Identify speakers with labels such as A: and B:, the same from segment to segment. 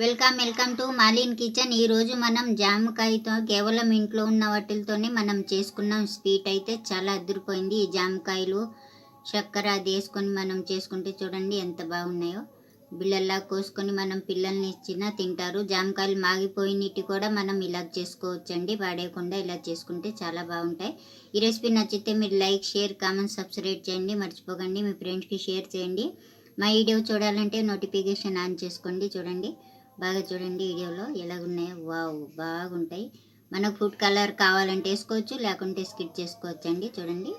A: Welcome welcome to Malin kitchen. ఈరోజు మనం జామకాయతో కేవలం ఇంట్లో ఉన్న వాటితోనే మనం చేసుకున్నాం. స్వీట్ అయితే చాలా అదిరిపోయింది ఈ జామకాయలు చక్కెర అది వేసుకొని మనం చేసుకుంటే చూడండి ఎంత బాగున్నాయో. బిళ్ళల్లా కోసుకొని మనం పిల్లల్ని ఇచ్చినా తింటారు. జామకాయలు మాగిపోయినట్టు కూడా మనం ఇలా చేసుకోవచ్చండి. వాడేయకుండా ఇలా చేసుకుంటే చాలా బాగుంటాయి. ఈ రెసిపీ నచ్చితే మీరు లైక్ షేర్ కామెంట్ సబ్స్క్రైబ్ చేయండి. మర్చిపోకండి. మీ ఫ్రెండ్స్కి షేర్ చేయండి. మా వీడియో చూడాలంటే నోటిఫికేషన్ ఆన్ చేసుకోండి. చూడండి. బాగా చూడండి వీడియోలో ఎలాగున్నాయో. వావ్ బాగుంటాయి. మనకు ఫుడ్ కలర్ కావాలంటే వేసుకోవచ్చు లేకుంటే స్కిట్ చేసుకోవచ్చు అండి చూడండి.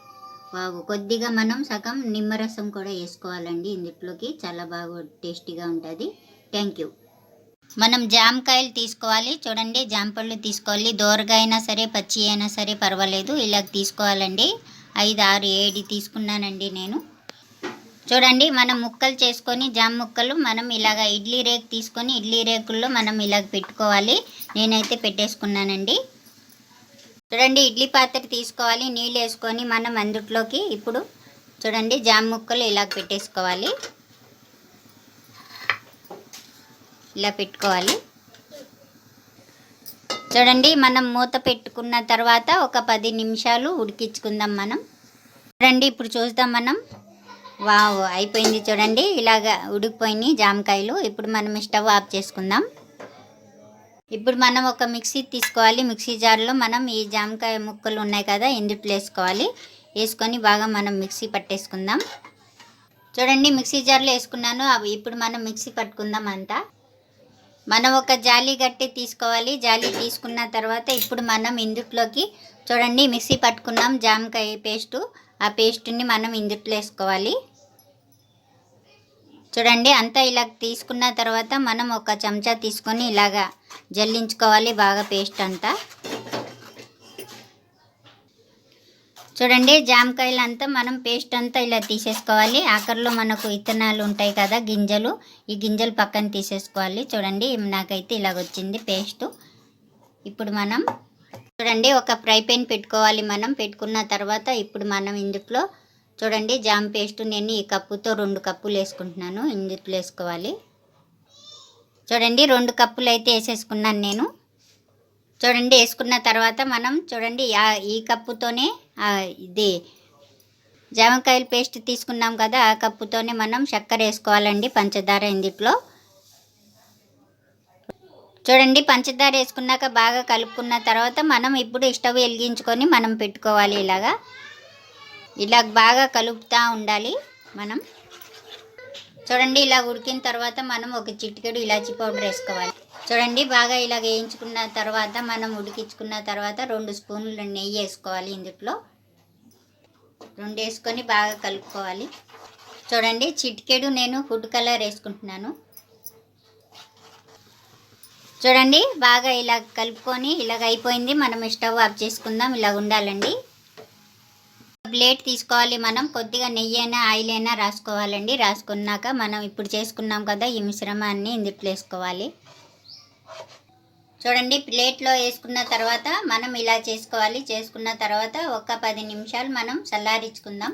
A: వావ్ కొద్దిగా మనం సగం నిమ్మరసం కూడా వేసుకోవాలండి. ఇందులోకి చాలా బాగా టేస్టీగా ఉంటుంది. థ్యాంక్ యూ మనం జామకాయలు తీసుకోవాలి. చూడండి జామపళ్ళు తీసుకోవాలి. దోరగా అయినా సరే పచ్చి అయినా సరే పర్వాలేదు. ఇలా తీసుకోవాలండి. ఐదు ఆరు ఏడు తీసుకున్నానండి నేను. చూడండి మనం ముక్కలు చేసుకొని జామ ముక్కలు మనం ఇలాగ ఇడ్లీ రేక్ తీసుకొని ఇడ్లీ రేకుల్లో మనం ఇలాగ పెట్టుకోవాలి. నేనైతే పెట్టేసుకున్నానండి. చూడండి ఇడ్లీ పాత్ర తీసుకోవాలి నీళ్ళు వేసుకొని మనం అందుట్లోకి ఇప్పుడు చూడండి జామ ముక్కలు ఇలాగ పెట్టేసుకోవాలి. ఇలా పెట్టుకోవాలి. చూడండి మనం మూత పెట్టుకున్న తర్వాత ఒక పది నిమిషాలు ఉడికించుకుందాం మనం. చూడండి ఇప్పుడు చూద్దాం మనం. వావ్ అయిపోయింది చూడండి. ఇలాగ ఉడికిపోయినాయి జామకాయలు. ఇప్పుడు మనం స్టవ్ ఆఫ్ చేసుకుందాం. ఇప్పుడు మనం ఒక మిక్సీ తీసుకోవాలి. మిక్సీ జార్లో మనం ఈ జామకాయ ముక్కలు ఉన్నాయి కదా ఇందుట్లో వేసుకోవాలి? వేసుకొని బాగా మనం మిక్సీ పట్టేసుకుందాం. చూడండి మిక్సీ జార్లో వేసుకున్నాను. అవి ఇప్పుడు మనం మిక్సీ పట్టుకుందాం అంతా మనం ఒక జాలి గట్టి తీసుకోవాలి. జాలి తీసుకున్న తర్వాత ఇప్పుడు మనం ఇందుట్లోకి చూడండి మిక్సీ పట్టుకున్నాం జామకాయ పేస్టు. ఆ పేస్ట్ని మనం ఇందుట్లో వేసుకోవాలి. చూడండి అంతా ఇలా తీసుకున్న తర్వాత మనం ఒక చెంచా తీసుకొని ఇలాగా జల్లించుకోవాలి బాగా పేస్ట్ అంతా. చూడండి జామకాయలు అంతా మనం పేస్ట్ అంతా ఇలా తీసేసుకోవాలి. ఆఖరిలో మనకు ఇత్తనాలు ఉంటాయి కదా గింజలు. ఈ గింజలు పక్కన తీసేసుకోవాలి. చూడండి నాకైతే ఇలాగ వచ్చింది పేస్ట్. ఇప్పుడు మనం చూడండి ఒక ఫ్రై పెన్ పెట్టుకోవాలి మనం. పెట్టుకున్న తర్వాత ఇప్పుడు మనం ఇందులో చూడండి జామ్ పేస్ట్ నేను ఈ కప్పుతో రెండు కప్పులు వేసుకుంటున్నాను. ఇందులో వేసుకోవాలి. చూడండి రెండు కప్పులు అయితే వేసేసుకున్నాను నేను. చూడండి వేసుకున్న తర్వాత మనం చూడండి ఈ కప్పుతోనే ఇది జామకాయల పేస్ట్ తీసుకున్నాం కదా ఆ కప్పుతోనే మనం చక్కెర వేసుకోవాలండి పంచదార ఇందులో. చూడండి పంచదార వేసుకున్నాక బాగా కలుపుకున్న తర్వాత మనం ఇప్పుడు స్టవ్ వెలిగించుకొని మనం పెట్టుకోవాలి ఇలాగా. ఇలా బాగా కలుపుతూ ఉండాలి మనం. చూడండి ఇలా ఉడికిన తర్వాత మనం ఒక చిటికెడు ఇలాచి పౌడర్ వేసుకోవాలి. చూడండి బాగా ఇలా వేయించుకున్న తర్వాత మనం ఉడికించుకున్న తర్వాత రెండు స్పూన్లు నెయ్యి వేసుకోవాలి ఇందుట్లో. రెండు వేసుకొని బాగా కలుపుకోవాలి. చూడండి చిటికెడు నేను ఫుడ్ కలర్ వేసుకుంటున్నాను. చూడండి బాగా ఇలా కలుపుకొని ఇలాగ అయిపోయింది. మనం స్టవ్ ఆఫ్ చేసుకుందాం ఇలా ఉండాలండి. ప్లేట్ తీసుకోవాలి మనం. కొద్దిగా నెయ్యి అయినా ఆయిల్ అయినా రాసుకోవాలండి. రాసుకున్నాక మనం ఇప్పుడు చేసుకున్నాం కదా ఈ మిశ్రమాన్ని ఇందుట్లో వేసుకోవాలి. చూడండి ప్లేట్లో వేసుకున్న తర్వాత మనం ఇలా చేసుకోవాలి. చేసుకున్న తర్వాత ఒక పది నిమిషాలు మనం చల్లారించుకుందాం.